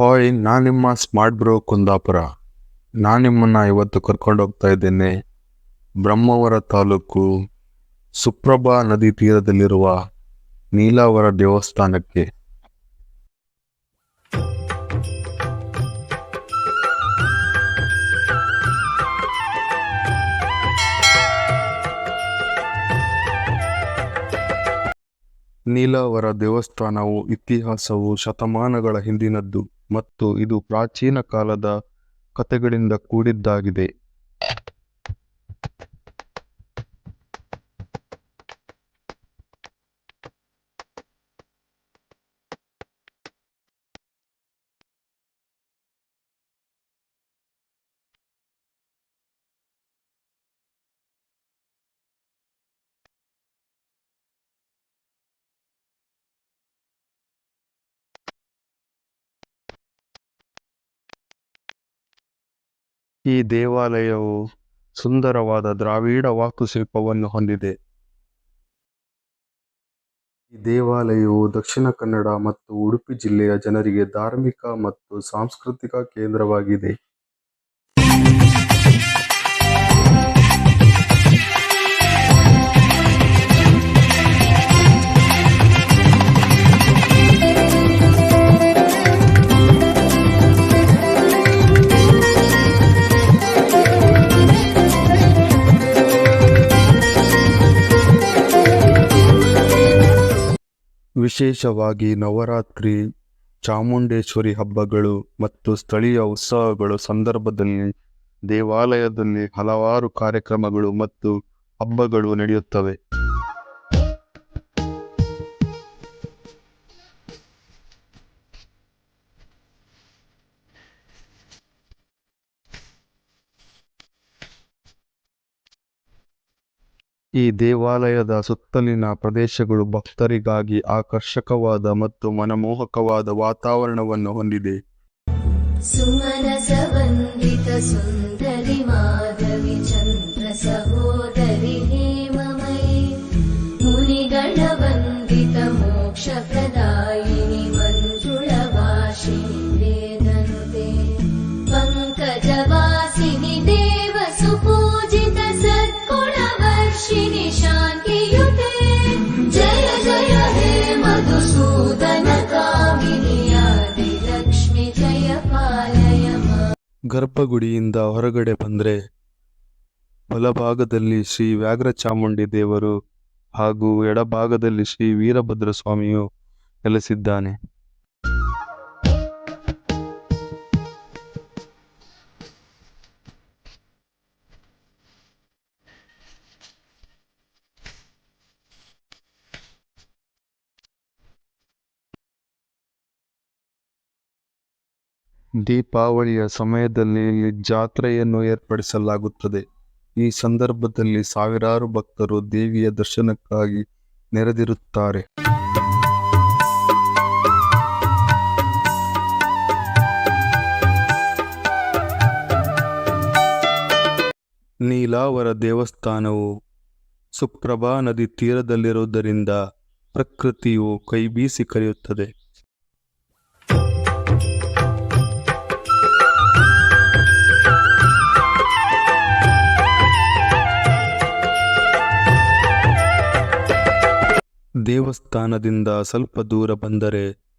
Hi ನಾನು ನಿಮ್ಮ smart bro Kundapura. ನಾನು ನಿಮ್ಮನ್ನು ಇವತ್ತು ಕರ್ಕೊಂಡು ಹೋಗ್ತಾ ಇದ್ದೇನೆ. ಬ್ರಹ್ಮವರ ತಾಲೂಕು, ಸುಪ್ರಭಾ ನದಿ ತೀರದಲ್ಲಿರುವ ನೀಲಾವರ ದೇವಸ್ಥಾನಕ್ಕೆ. ನೀಲಾವರ ದೇವಸ್ಥಾನವು ಇತಿಹಾಸವು ಶತಮಾನಗಳ ಹಿಂದಿನದ್ದು. ಮತ್ತು ಇದು ಪ್ರಾಚೀನ ಕಾಲದ ಕಥೆಗಳಿಂದ ಕೂಡಿದ್ದಾಗಿದೆ. ಈ ದೇವಾಲಯವು ಸುಂದರವಾದ ದ್ರಾವಿಡ ವಾಸ್ತುಶಿಲ್ಪವನ್ನು ಹೊಂದಿದೆ. ಈ ದೇವಾಲಯವು ದಕ್ಷಿಣ ಕನ್ನಡ ಮತ್ತು ಉಡುಪಿ ಜಿಲ್ಲೆಯ ಜನರಿಗೆ ಧಾರ್ಮಿಕ ಮತ್ತು ಸಾಂಸ್ಕೃತಿಕ ಕೇಂದ್ರವಾಗಿದೆ. ವಿಶೇಷವಾಗಿ ನವರಾತ್ರಿ ಚಾಮುಂಡೇಶ್ವರಿ ಹಬ್ಬಗಳು ಮತ್ತು ಸ್ಥಳೀಯ ಉತ್ಸವಗಳು ಸಂದರ್ಭದಲ್ಲಿ ದೇವಾಲಯದಲ್ಲಿ ಹಲವಾರು ಕಾರ್ಯಕ್ರಮಗಳು ಮತ್ತು ಹಬ್ಬಗಳು ನಡೆಯುತ್ತವೆ. ಈ ದೇವಾಲಯದ ಸುತ್ತಲಿನ ಪ್ರದೇಶಗಳು ಭಕ್ತರಿಗಾಗಿ ಆಕರ್ಷಕವಾದ ಮತ್ತು ಮನಮೋಹಕವಾದ ವಾತಾವರಣವನ್ನು ಹೊಂದಿದೆ. ಸುಮನಸವಂದಿತ ಸುಂದರಿ ಮಾ ಗರ್ಭಗುಡಿಯಿಂದ ಹೊರಗಡೆ ಬಂದರೆ ಬಲಭಾಗದಲ್ಲಿ ಶ್ರೀ ವ್ಯಾಘ್ರಚಾಮುಂಡಿ ದೇವರು ಹಾಗೂ ಎಡಭಾಗದಲ್ಲಿ ಶ್ರೀ ವೀರಭದ್ರ ಸ್ವಾಮಿಯು ನೆಲೆಸಿದ್ದಾನೆ. ದೀಪಾವಳಿಯ ಸಮಯದಲ್ಲಿ ಜಾತ್ರೆಯನ್ನು ಏರ್ಪಡಿಸಲಾಗುತ್ತದೆ. ಈ ಸಂದರ್ಭದಲ್ಲಿ ಸಾವಿರಾರು ಭಕ್ತರು ದೇವಿಯ ದರ್ಶನಕ್ಕಾಗಿ ನೆರೆದಿರುತ್ತಾರೆ. ನೀಲಾವರ ದೇವಸ್ಥಾನವು ಸುಪ್ರಭಾ ನದಿ ತೀರದಲ್ಲಿರುವುದರಿಂದ ಪ್ರಕೃತಿಯು ಕೈಬೀಸಿ ಕರೆಯುತ್ತದೆ. ದೇವಸ್ಥಾನದಿಂದ ಸ್ವಲ್ಪ ದೂರ ಬಂದರೆ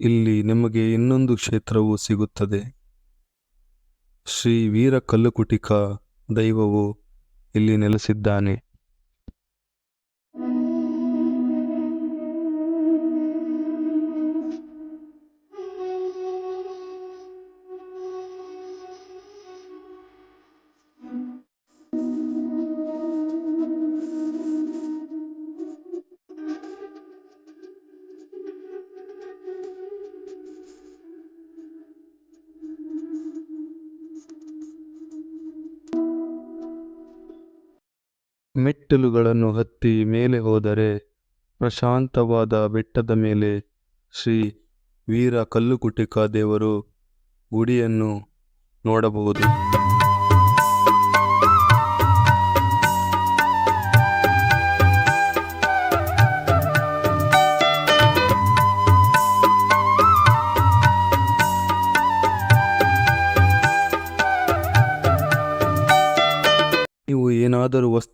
ಇಲ್ಲಿ ನಿಮಗೆ ಇನ್ನೊಂದು ಕ್ಷೇತ್ರವು ಸಿಗುತ್ತದೆ. ಶ್ರೀ ವೀರ ಕಲ್ಲುಕುಟಿಕ ದೈವವು ಇಲ್ಲಿ ನೆಲೆಸಿದ್ದಾನೆ. ಮೆಟ್ಟಿಲುಗಳನ್ನು ಹತ್ತಿ ಮೇಲೆ ಹೋದರೆ ಪ್ರಶಾಂತವಾದ ಬೆಟ್ಟದ ಮೇಲೆ ಶ್ರೀ ವೀರ ಕಲ್ಲುಕುಟಿಕ ದೇವರು ಗುಡಿಯನ್ನು ನೋಡಬಹುದು.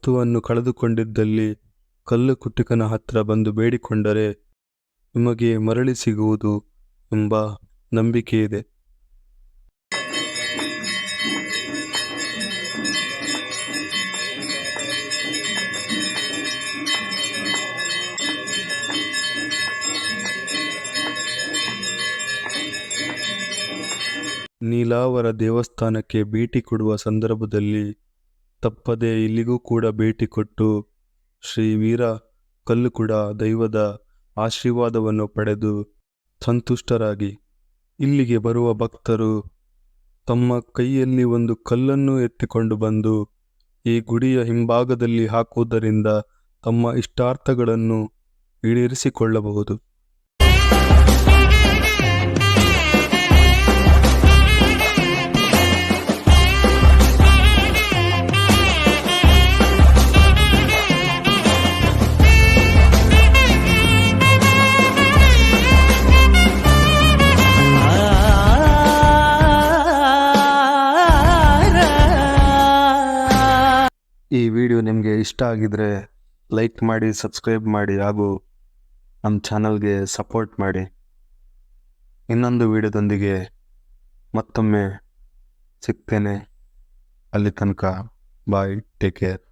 ವಸ್ತುವನ್ನು ಕಳೆದುಕೊಂಡಿದ್ದಲ್ಲಿ ಕಲ್ಲು ಕುಟುಕನ ಹತ್ರ ಬಂದು ಬೇಡಿಕೊಂಡರೆ ನಿಮಗೆ ಮರಳಿ ಸಿಗುವುದು ಎಂಬ ನಂಬಿಕೆ ಇದೆ. ನೀಲಾವರ ದೇವಸ್ಥಾನಕ್ಕೆ ಭೇಟಿ ಕೊಡುವ ಸಂದರ್ಭದಲ್ಲಿ ತಪ್ಪದೆ ಇಲ್ಲಿಗೂ ಕೂಡ ಭೇಟಿ ಕೊಟ್ಟು ಶ್ರೀ ವೀರ ಕಲ್ಲುಕುಡ ದೈವದ ಆಶೀರ್ವಾದವನ್ನು ಪಡೆದು ಸಂತುಷ್ಟರಾಗಿ ಇಲ್ಲಿಗೆ ಬರುವ ಭಕ್ತರು ತಮ್ಮ ಕೈಯಲ್ಲಿ ಒಂದು ಕಲ್ಲನ್ನು ಎತ್ತಿಕೊಂಡು ಬಂದು ಈ ಗುಡಿಯ ಹಿಂಭಾಗದಲ್ಲಿ ಹಾಕುವುದರಿಂದ ತಮ್ಮ ಇಷ್ಟಾರ್ಥಗಳನ್ನು ಈಡೇರಿಸಿಕೊಳ್ಳಬಹುದು. ಈ ವಿಡಿಯೋ ನಿಮಗೆ ಇಷ್ಟ ಆಗಿದ್ರೆ ಲೈಕ್ ಮಾಡಿ ಸಬ್ಸ್ಕ್ರೈಬ್ ಮಾಡಿ ಹಾಗೂ ನಮ್ಮ ಚಾನಲ್ಗೆ ಸಪೋರ್ಟ್ ಮಾಡಿ. ಇನ್ನೊಂದು ವಿಡಿಯೋದೊಂದಿಗೆ ಮತ್ತೊಮ್ಮೆ ಸಿಗ್ತೇನೆ. ಅಲ್ಲಿ ತನಕ ಬಾಯ್ ಟೇಕ್ ಕೇರ್